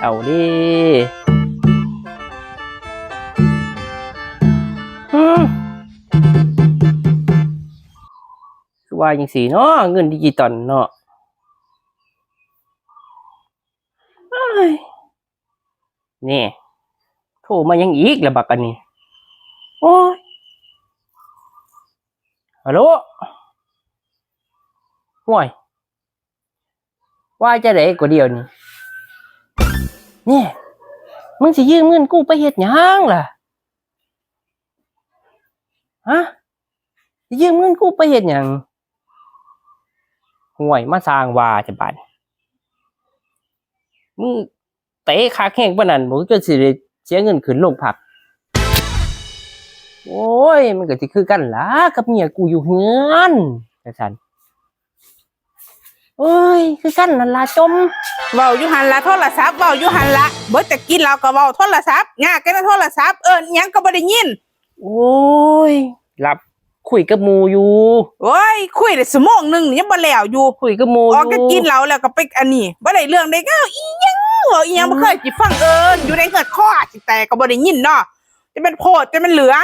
เอาดิคือว่าอย่างสีเนาะเงินดิจิตอลเนาะนี่โทรมายังอีกละบักอันนี้ โอ้ยฮัลโหลห่วยว่าจะได้กว่าเดียวนี่ นี่ยมึงสิยืมเงินกูไปเฮ็ดหยังล่ะฮะยืมเงินกูไปเฮ็ดหยังห่วยมาสร้างว่าจะบาดมึงเตะขาแข้งปนนั้นบ่ก็สิได้เสียเงินขึ้นโรงพัก โอ้ย มันก็สิคือกันล่ะกับเมียกูอยู่เฮือนจังซั่น โอ้ย คือกันนั่นล่ะจมเว้าอยู่หันละโทรศัพท์เว้าอยู่หันละเบิดแต่กินเราก็เว้าโทรศัพท์งากันนะโทรศัพท์เอิ้นหยังก็บ่ได้ยินโอ้ยรับคุยกับหมูอยู่โอ้ยคุยได้ชั่วโมงหนึงยังบ่แล้วอยู่คุยกับหมูอออกก็กินยู่เหล้าแล้วก็ไปอันนี้บ่ได้เรื่องได้เก้าอีหยังเหรออีหยังบ่เคยสิฟังเอิ้นอยู่ในเกิดข้อสิแต่ก็บ่ได้ยินเนาะจะเป็นโพดจะเป็นเหลือ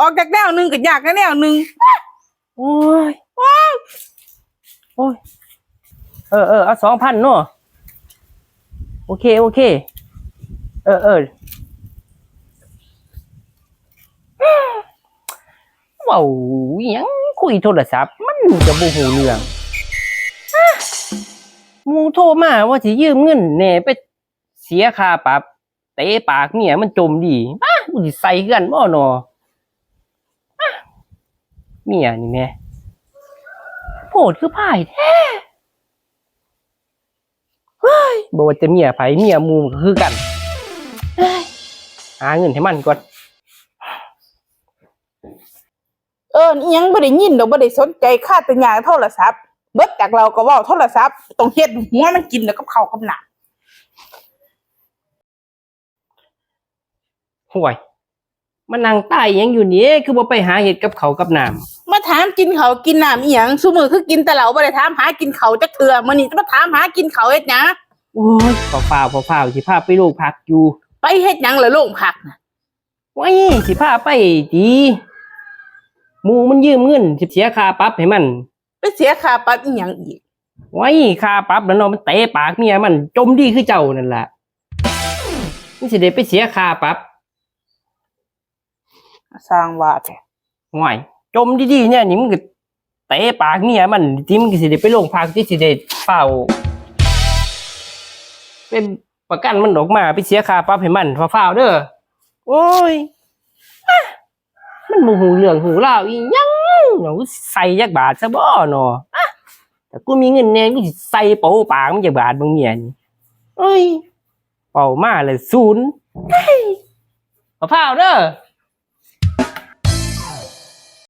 ออกจากแนวหนึงก็ยากแนวหนึง โอ้ยโอ้ย เออเออเอาสองพันเนาะโอเค โอเค เออเออว้าอิหยังคุยโทรศัพท์มันจะบ่หูเรื่องมูโทรมาว่าสิยืมเงินแหน่ไปเสียค่าปรับเตะปากเมียมันจมดีบ้ากูสิใส่กันบ่เนาะอเมียนี่แม่โผดคือพ่ายแท้เฮ้ย บ่ว่าจะเมียไผเมียหมูก็คือกันเฮ้ยหาเงินให้มันก่อนเอิ้นอีหยังบ่ได้ยินดอกบ่ได้สนใจค่าแต่หยังโทรศัพท์เบิดจากเราก็เว้าโทรศัพท์ต้องเฮ็ดหัวมันกินแล้วกับข้าวกับน้ำห่วยมานั่งใต้หยังอยู่นี่คือบ่ไปหาเห็ดกับเขาวกับน้ำมา ถามกินเขาวกินน้ำอีหยังซุมือคือกินแต่เหล้าบ่ได้ถามหากินเขาวจักเทื่อมื้อนี้จะมาถามหากินเขาวเฮ็ดหยังโอ้ยเปล่าเปล่าเปล่าเปล่าสิพาไปโรงพักอยู่ไปเฮ็ดหยังล่ะโรงพักน่ะไว้สิพาไปดีหมูมันยืมเงินสิเสียค่าปรับให้มันไปเสียค่าปรับอีหยังอีกไว้ค่าปรับแล้วเนาะมันเตะปากเมียมันจมดีคือเจ้านั่นแหละมันสิได้ไปเสียค่าปรับสร้างว่าแท้ห่วย จมดีๆเนี่ยนี่มันก็เตะปากเมียมันที่มันก็สิได้ไปโรงพักที่สิได้เฝ้า เป็นประกันมันออกมาไปเสียค่าปรับให้มันฟ้าๆเด้อโอ้ยมันบ่หูเรื่องหูราอีหยังเนาใส่ยักบาทซะบ่เนาะอแต่กูมีเงินแน่กูใส่โปปากมันจักบาทเบิ่งเมียนี่เอ้ยเป่ามาเลยศูนย์เฮ้ยฟ้าๆเด้อ